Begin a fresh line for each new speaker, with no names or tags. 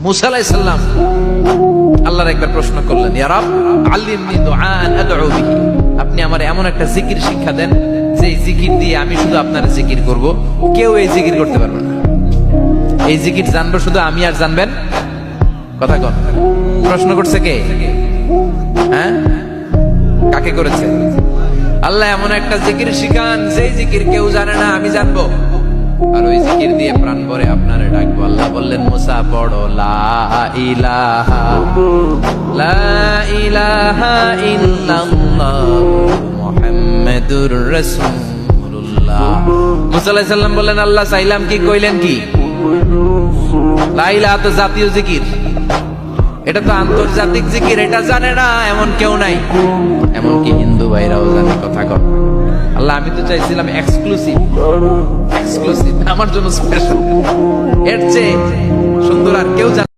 মুসা আলাইসাল্লাম আল্লাহর একবার প্রশ্ন করলেন, ইয়া রাব, আল্লিমনি দুআন আদউ বিহি। আপনি আমার এমন একটা জিকির শিক্ষা দেন যে জিকির দিয়ে আমি শুধু আপনার জিকির করব। কেউ এই জিকির করতে পারবে না। এই জিকির জানব শুধু আমি আর জানবেন? কথা কন। প্রশ্ন করছে কে? হ্যাঁ? কাকে করেছে? আল্লাহ এমন একটা জিকির শিখান, যেই জিকির কেউ জানে না, আমি জানব। আর ওই জিকির দিয়ে প্রাণ ভরে আপনারে ডাকবো। আল্লাহ বললেন, মুসা, পড়ো, লা ইলাহা লা ইলাহা ইল্লাল্লাহ মুহাম্মাদুর রাসূলুল্লাহ। মুসা বললেন, আল্লাহ চাইলাম কি, কইলেন কি? লা ইলাহা, তো জাতীয় জিকির। এটা তো আন্তর্জাতিক জিকির, এটা জানে না, এমন কেউ নাই। এমনকি হিন্দু ভাইরাও জানে, কথা কর আল্লাহ, আমি তো চাইছিলাম এক্সক্লুসিভ এক্সক্লুসিভ আমার জন্য স্পেশাল এর চেয়ে সুন্দর আর কেউ জানে